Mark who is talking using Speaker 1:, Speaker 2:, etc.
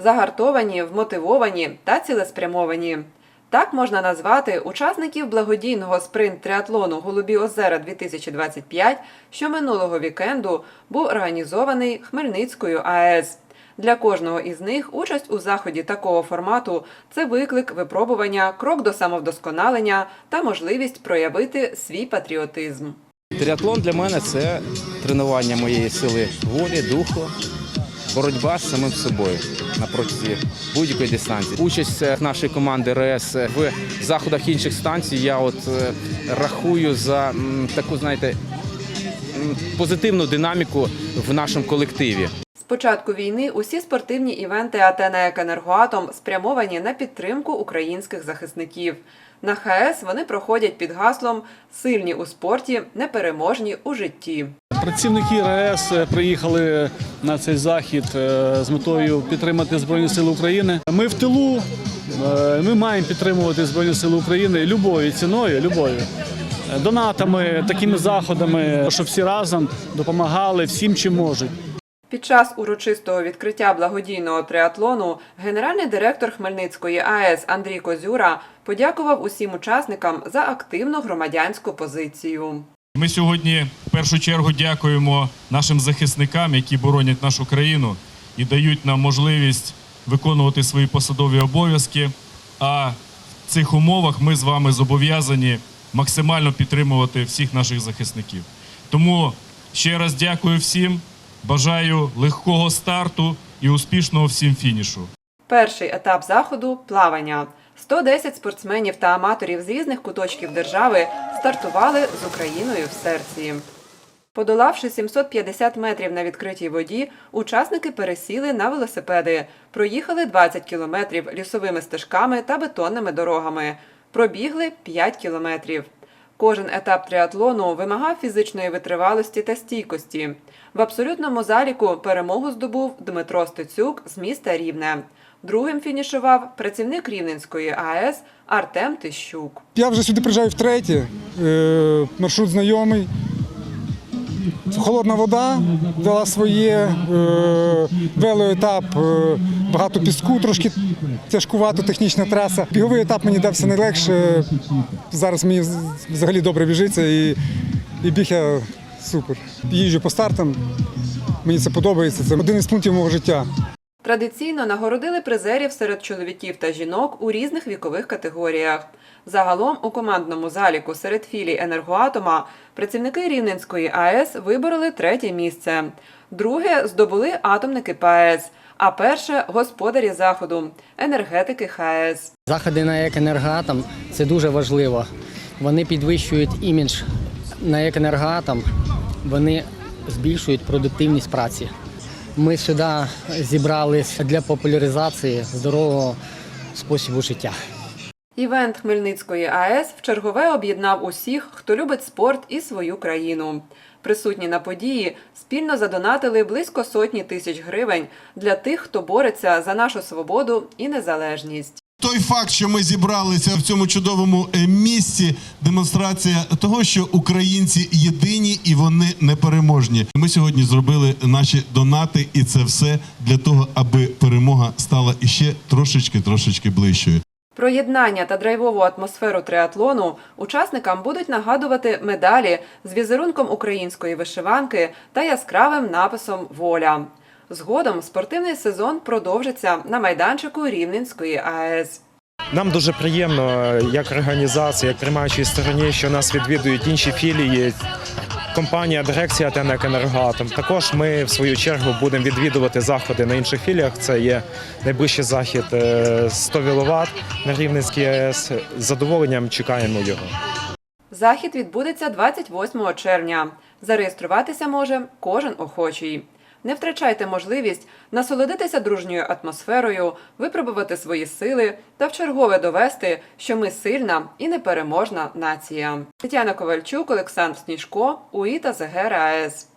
Speaker 1: загартовані, вмотивовані та цілеспрямовані. Так можна назвати учасників благодійного спринт-триатлону Голубі озера 2025, що минулого вікенду був організований Хмельницькою АЕС. Для кожного із них участь у заході такого формату це виклик, випробування, крок до самовдосконалення та можливість проявити свій патріотизм.
Speaker 2: Тріатлон для мене це тренування моєї сили волі, духу, боротьба з самим собою на протязі будь-якої дистанції. Участь е, нашої команди РС в заходах інших станцій я от е, рахую за таку, знаєте, позитивну динаміку в нашому колективі.
Speaker 1: З початку війни усі спортивні івенти АТ «НАЕК Енергоатом спрямовані на підтримку українських захисників. На ХАЕС вони проходять під гаслом Сильні у спорті, непереможні у житті.
Speaker 3: Працівники РАЕС приїхали на цей захід е, з метою підтримати Збройні Сили України. Ми в тилу, е, ми маємо підтримувати Збройні Сили України любою ціною, любою. Е, Донатами, такими заходами, щоб всі разом допомагали всім, чим можуть.
Speaker 1: Під час урочистого відкриття благодійного триатлону генеральний директор Хмельницької АЕС Андрій Козюра подякував усім учасникам за активну громадянську позицію.
Speaker 4: Ми сьогодні в першу чергу дякуємо нашим захисникам, які боронять нашу країну і дають нам можливість виконувати свої посадові обов'язки. А в цих умовах ми з вами зобов'язані максимально підтримувати всіх наших захисників. Тому ще раз дякую всім, бажаю легкого старту і успішного всім фінішу.
Speaker 1: Перший етап заходу плавання. 110 спортсменів та аматорів з різних куточків держави стартували з Україною в серці. Подолавши 750 метрів на відкритій воді, учасники пересіли на велосипеди, проїхали 20 кілометрів лісовими стежками та бетонними дорогами, пробігли 5 кілометрів. Кожен етап триатлону вимагав фізичної витривалості та стійкості. В абсолютному заліку перемогу здобув Дмитро Стецюк з міста Рівне. Другим фінішував працівник Рівненської АЕС Артем Тищук.
Speaker 5: Я вже сюди приїжджаю втретє. Е, Маршрут знайомий. Холодна вода дала своє, вело велоетап, е, багато піску, трошки тяжкувато технічна траса. Біговий етап мені дався найлегше. Зараз мені взагалі добре біжиться і, і біг я супер. Їжджу по стартам, мені це подобається. Це один із пунктів мого життя.
Speaker 1: Традиційно нагородили призерів серед чоловіків та жінок у різних вікових категоріях. Загалом у командному заліку серед філій енергоатома працівники Рівненської АЕС вибороли третє місце. Друге здобули атомники ПАЕС, а перше господарі заходу енергетики ХАЕС.
Speaker 6: Заходи на екенергоатом – це дуже важливо. Вони підвищують імідж на екенергоатом, вони збільшують продуктивність праці. Ми сюди зібрались для популяризації здорового способу життя.
Speaker 1: Івент Хмельницької АЕС в чергове об'єднав усіх, хто любить спорт і свою країну. Присутні на події спільно задонатили близько сотні тисяч гривень для тих, хто бореться за нашу свободу і незалежність.
Speaker 7: Той факт, що ми зібралися в цьому чудовому е, місці, демонстрація того, що українці єдині і вони непереможні. Ми сьогодні зробили наші донати, і це все для того, аби перемога стала іще трошечки трошечки ближчою.
Speaker 1: Про єднання та драйвову атмосферу триатлону учасникам будуть нагадувати медалі з візерунком української вишиванки та яскравим написом Воля. Згодом спортивний сезон продовжиться на майданчику Рівненської АЕС.
Speaker 8: Нам дуже приємно, як організація, як приймаючій стороні, що нас відвідують інші філії. Компанія, дирекція ТНЕК «Енергоатом». Також ми в свою чергу будемо відвідувати заходи на інших філіях. Це є найближчий захід е, 100 кВт на Рівненській АЕС. З задоволенням чекаємо його.
Speaker 1: Захід відбудеться 28 червня. Зареєструватися може кожен охочий. Не втрачайте можливість насолодитися дружньою атмосферою, випробувати свої сили та вчергове довести, що ми сильна і непереможна нація. Тетяна Ковальчук, Олександр Сніжко, УІТА ЗГР АЕС.